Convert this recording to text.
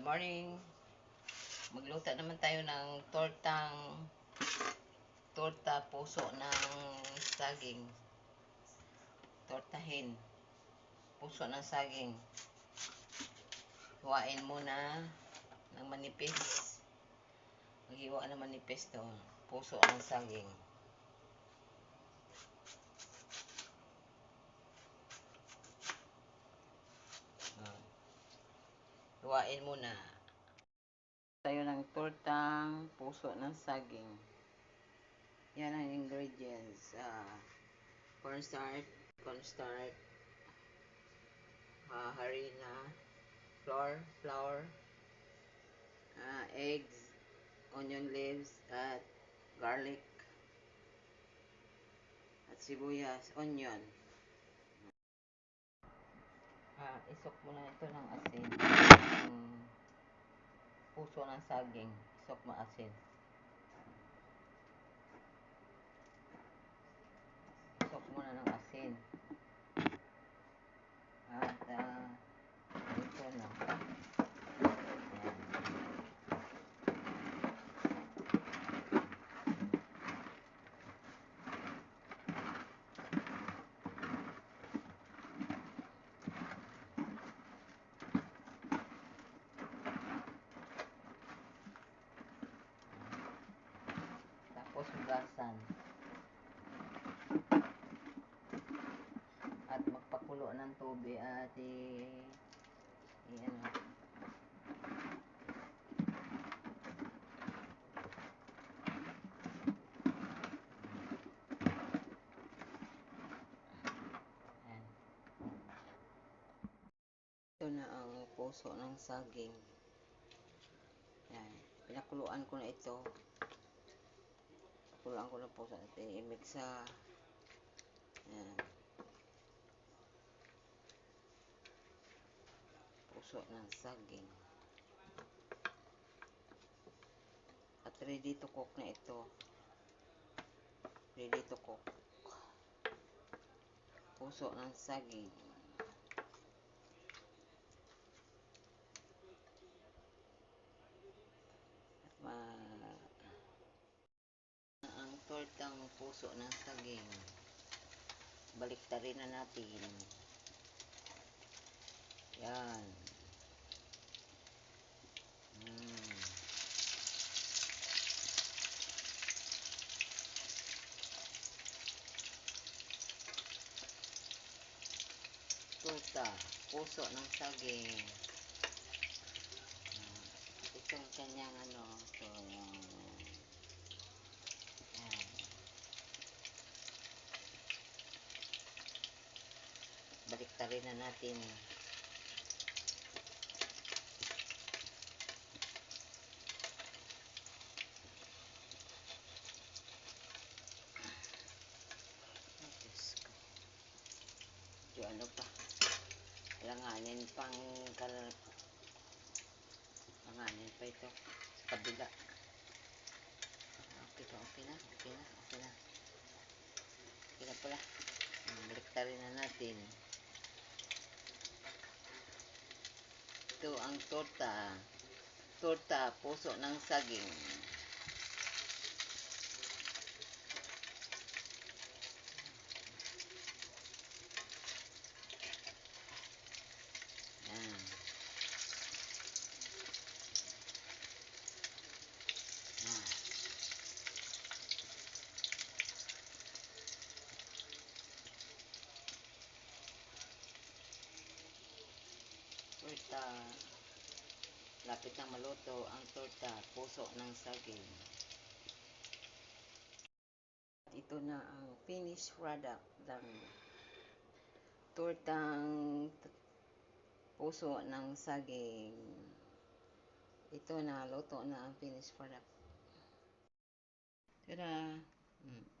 Good morning. Magluto naman tayo ng tortang torta puso ng saging. Tortahin. Puso ng saging. Huwain muna ng manipis. Maghiwa ng manipis to. Puso ng saging. Huwain muna. Tayo ng tortang puso ng saging. Yan ang ingredients. Uh, cornstarch, cornstarch, uh, harina, flour, flour, uh, eggs, onion leaves, at garlic, at sibuyas, onion. Ah, isok mo na ito ng asin. Yung puso ng saging. Isok mo asin. Isok mo na ng asin. At ah, ito na. Ayan. Tapos hugasan. At magpakulo ng tubig at i, i ano. Ito na ang puso ng saging. Yan. Pinakuluan ko na ito. Pakuluan ko na puso. At i-mix sa yan. Puso ng saging. At ready to cook na ito. Ready to cook. Puso ng saging. ma ang tortang puso ng saging. Baliktarin na natin. Yan. Mm. torta puso ng saging. Ah, ito ang kanyang ano ito yung baliktarin na natin. Medyo ano pa? Langanin pang kal langanin pa ito. Sa kabila. Okay pa okay na okay na okay na. Okay na pala. Hmm, baliktarin na natin ito ang torta. Torta puso ng saging torta lapit na maluto ang torta puso ng saging ito na ang finished product ng tortang puso ng saging ito na luto na ang finished product Tada! Mm.